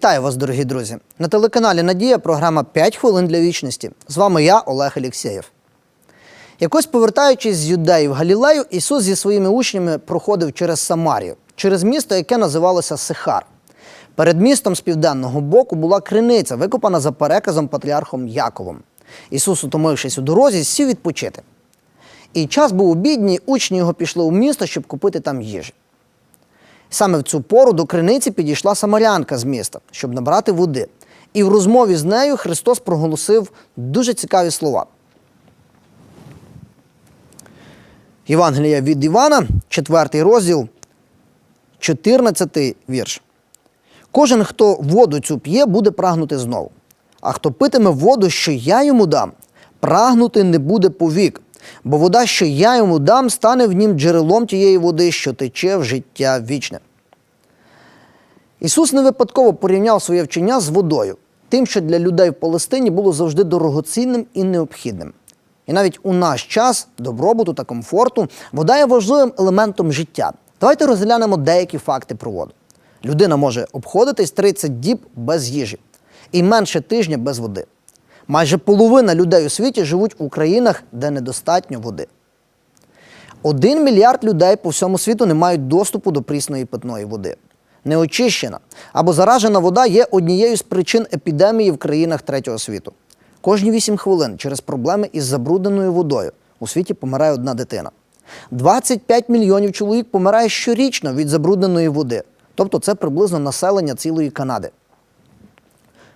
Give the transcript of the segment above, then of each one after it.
Вітаю вас, дорогі друзі! На телеканалі Надія програма «5 хвилин для вічності. З вами я, Олег Алєксєєв. Якось повертаючись з юдеї в Галілею, Ісус зі своїми учнями проходив через Самарію, через місто, яке називалося Сихар. Перед містом з південного боку була криниця, викопана за переказом патріархом Яковом. Ісус, утомившись у дорозі, сів відпочити. І час був обідній, учні його пішли у місто, щоб купити там їжі. Саме в цю пору до криниці підійшла самарянка з міста, щоб набрати води. І в розмові з нею Христос проголосив дуже цікаві слова. Євангелія від Івана, 4 розділ, 14 вірш. Кожен, хто воду цю п'є, буде прагнути знову. А хто питиме воду, що я йому дам, прагнути не буде повік, бо вода, що я йому дам, стане в нім джерелом тієї води, що тече в життя вічне. Ісус не випадково порівняв своє вчення з водою, тим, що для людей в Палестині було завжди дорогоцінним і необхідним. І навіть у наш час добробуту та комфорту вода є важливим елементом життя. Давайте розглянемо деякі факти про воду. Людина може обходитись 30 діб без їжі і менше тижня без води. Майже половина людей у світі живуть у країнах, де недостатньо води. Один мільярд людей по всьому світу не мають доступу до прісної питної води. Неочищена або заражена вода є однією з причин епідемії в країнах третього світу. Кожні 8 хвилин через проблеми із забрудненою водою у світі помирає одна дитина. 25 мільйонів чоловік помирає щорічно від забрудненої води. Тобто це приблизно населення цілої Канади.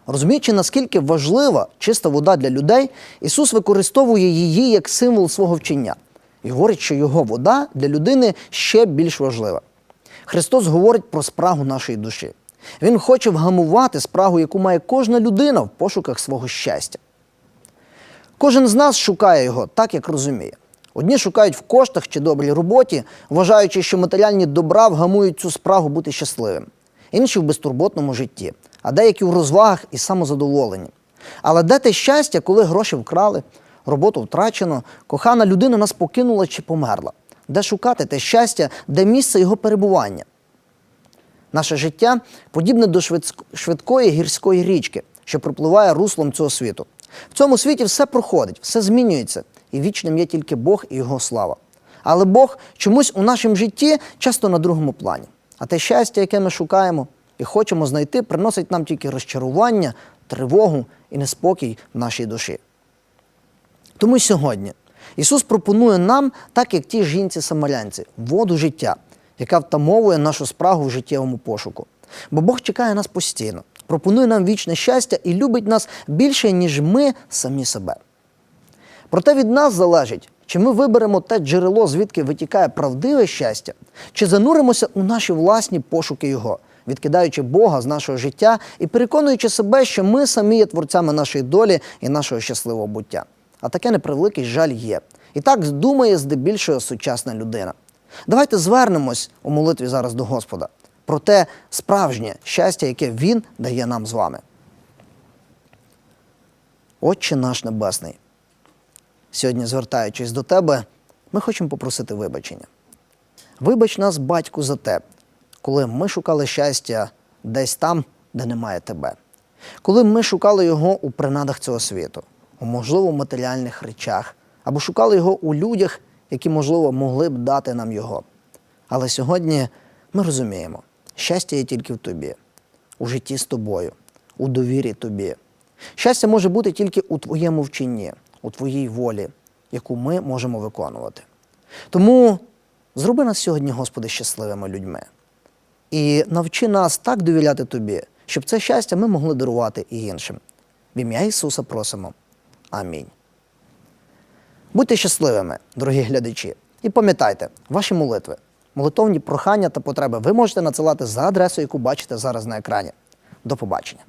Розуміючи, наскільки важлива чиста вода для людей, Ісус використовує її як символ свого вчення і говорить, що його вода для людини ще більш важлива. Христос говорить про спрагу нашої душі. Він хоче вгамувати спрагу, яку має кожна людина в пошуках свого щастя. Кожен з нас шукає його так, як розуміє. Одні шукають в коштах чи добрій роботі, вважаючи, що матеріальні добра вгамують цю спрагу бути щасливим, інші в безтурботному житті, а деякі в розвагах і самозадоволенні. Але де те щастя, коли гроші вкрали, роботу втрачено, кохана людина нас покинула чи померла? Де шукати те щастя, де місце його перебування? Наше життя подібне до швидкої гірської річки, що пропливає руслом цього світу. В цьому світі все проходить, все змінюється, і вічним є тільки Бог і Його слава. Але Бог чомусь у нашому житті часто на другому плані. А те щастя, яке ми шукаємо і хочемо знайти, приносить нам тільки розчарування, тривогу і неспокій в нашій душі. Тому сьогодні Ісус пропонує нам, так як ті жінці-самарянці, воду життя, яка втамовує нашу спрагу в життєвому пошуку. Бо Бог чекає нас постійно, пропонує нам вічне щастя і любить нас більше, ніж ми самі себе. Проте від нас залежить, чи ми виберемо те джерело, звідки витікає правдиве щастя, чи зануримося у наші власні пошуки Його, відкидаючи Бога з нашого життя і переконуючи себе, що ми самі є творцями нашої долі і нашого щасливого буття. А таке непревеликий жаль є. І так думає здебільшого сучасна людина. Давайте звернемось у молитві зараз до Господа про те справжнє щастя, яке Він дає нам з вами. Отче наш Небесний, сьогодні, звертаючись до Тебе, ми хочемо попросити вибачення. Вибач нас, батьку, за те, коли ми шукали щастя десь там, де немає тебе. Коли ми шукали його у принадах цього світу, у можливо матеріальних речах, або шукали його у людях, які, можливо, могли б дати нам його. Але сьогодні ми розуміємо, щастя є тільки в тобі, у житті з тобою, у довірі тобі. Щастя може бути тільки у твоєму вченні, у твоїй волі, яку ми можемо виконувати. Тому зроби нас сьогодні, Господи, щасливими людьми. І навчи нас так довіряти тобі, щоб це щастя ми могли дарувати і іншим. В ім'я Ісуса просимо. Амінь. Будьте щасливими, дорогі глядачі, і пам'ятайте, ваші молитви, молитовні прохання та потреби ви можете надсилати за адресою, яку бачите зараз на екрані. До побачення.